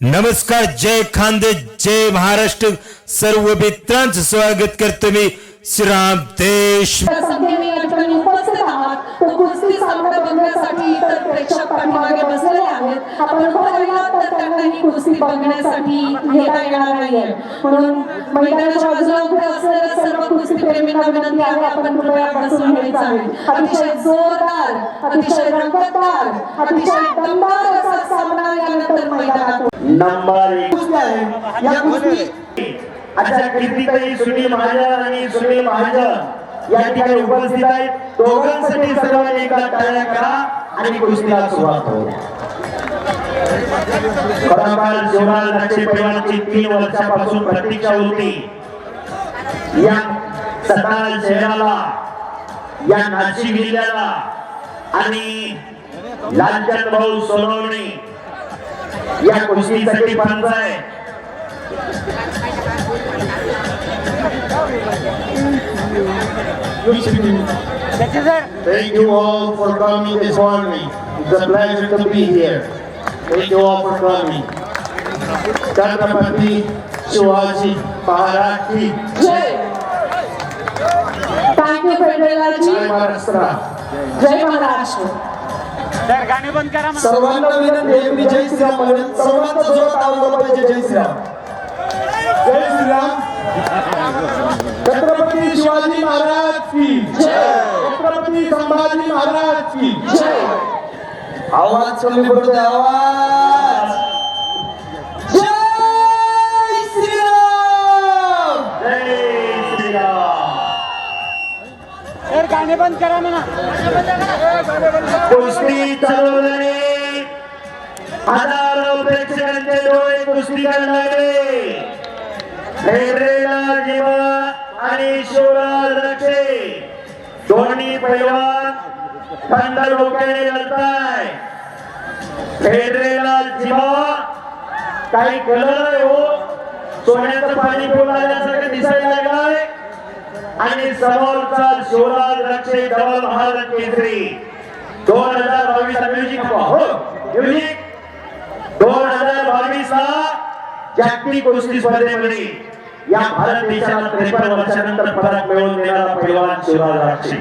नमस्कार जय खानदे जय महाराष्ट्र. सर्व मित्रांचं स्वागत करतो मी श्रीराम देश. कुस्ती सामना बघण्यासाठी घेता येणार नाहीये. म्हणून मैदानाच्या बाजूला उभे असलेल्या सर्व कुस्ती प्रेमींना विनंती आहे आपण कृपया बसून घ्यायचं आहे अतिशय जोरदार अतिशय रंगतदार अतिशय दमदार असा सामना यानंतर मैदानात नंबर या कुस्ती अशा कीर्तिताई सुनील महाजन आणि सुनील महाजन या ठिकाणी उपस्थित आहेत. दोघांसाठी सर्वांनी एकदा टाळ्या करा आणि कुस्तीला सुरुवात हो खरोखर शिवराज लक्ष्मी पैलवानची तीन वर्षापासून प्रतीक्षा होती. या सताल शहराला या नाशिक जिल्ह्याला आणि लालचंद भाऊ सोनवणे या कुस्तीसाठी पंच आहे Thank you all for coming this morning. It's a pleasure to be here. Thank you all for coming. Chhatrapati Shivaji Maharaj ki जय थँक्यू फेडरेलाजी Jai Maharashtra. तर गाणे बंद करा सर्वांना विनंती आहे मी जय श्रीराम म्हणेन. सर्वांचा जोरात आवाज पाहिजे जय श्रीराम. जय श्रीराम. छत्रपती शिवाजी महाराज की छत्रपती संभाजी महाराज की आवाज कमी पडतोय आवाज. कुस्ती चालवल्याने हजारो प्रेक्षकांचे डोळे कुस्तीकडे लागले हेरेला जीवा आणि शिवराज रक्षे. दोन्ही पैलवान थंड डोक्याने लढताय. फेडरेला जीवा काही कलर हो. सोन्याचं पाणी पिऊन आल्यासारखं दिसायला लागलाय. आणि समोरचा शिवराज रक्षे डबल महाराज केसरी. दोन हजार बावीस म्युझिक हो म्युझिक दोन हजार बावीस ला जागतिक कुस्ती स्पर्धेमध्ये या भारत देशाला त्रेपन्न वर्षानंतर पदक मिळवून देणारा पैलवान शिवराज राक्षे.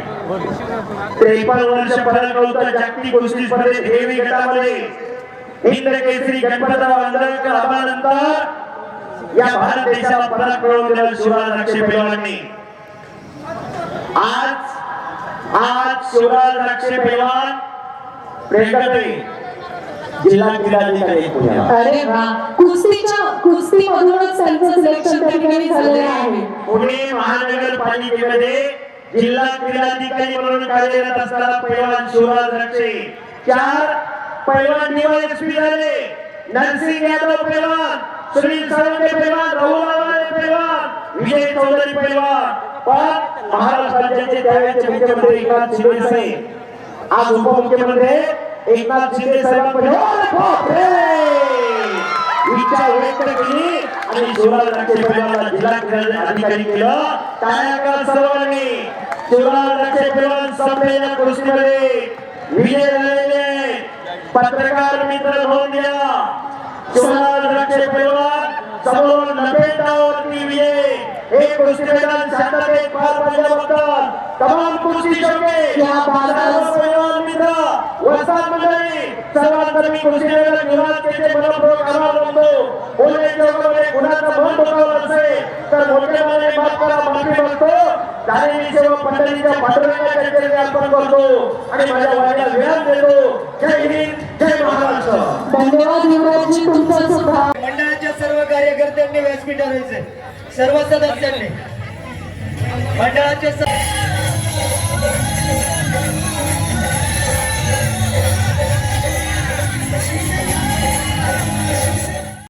त्रेपन्न वर्ष पदक नव्हतं जागतिक कुस्ती स्पर्धेत हेवी गटामध्ये इंद्र केसरी गणपतराव आंदळकर आबानंतर या भारत देशाला पदक मिळवून देणारा शिवराज राक्षे पैलवानांनी आज आज शिवराज रक्षे पैलवान प्रेमकटे जिल्हा क्रीडाधिकारी पुण्याला. अरे वा कुस्तीच्या कुस्तीमधूनच त्यांचं सिलेक्शन त्या ठिकाणी झालेलं आहे. पुणे महानगरपालिकेमध्ये जिल्हा क्रीडाधिकारी म्हणून कार्यरत असताना पैलवान शिवराज रक्षे चार पैलवान डीवायएसपी झाले नरसिंग यादव पैलवान सुनील सावंते पैलवान राहुल पैलवान विजय चौधरी पैलवान. पण महाराष्ट्र राज्याचे त्यावेळेचे मुख्यमंत्री एकनाथ शिंदे साहेब आज उपमुख्यमंत्री एकनाथ शिंदे साहेबांकडे इच्छा व्यक्त केली आणि जिल्हा क्रीडा अधिकारी केलं. टाळ्या सर्वांनी. संपलेल्या विजय झालेले. पत्रकार मित्र नोंद गेला शिवराज लक्ष पैलवान समोर लपेटावरती कुस्ती मैदान शांततेत पार पडल्याबद्दल तमाम कुस्ती शौके आहे. सर्व पैलवान मित्र वस्ताद मंडळी सर्वांतर मी कुस्ती मैदान निवास केले मनपूर्वक आभार मानतो बोलण्याच्या वगैरे गुणाचा मन दुखावला असेल तर मोठ्या मनाने माफ करा माफी मागतो. झालेली सेवा मंडळीच्या पाठवण्याच्या चर्चेने अर्पण करतो. आणि माझ्या वाड्याला विराम देतो. जय हिंद जय महाराष्ट्र. धन्यवाद युवराजजी तुमचं सुद्धा. मंडळाच्या सर्व कार्यकर्त्यांनी व्यासपीठावर यायचंय. सर्व सदस्यांनी मंडळाचे स-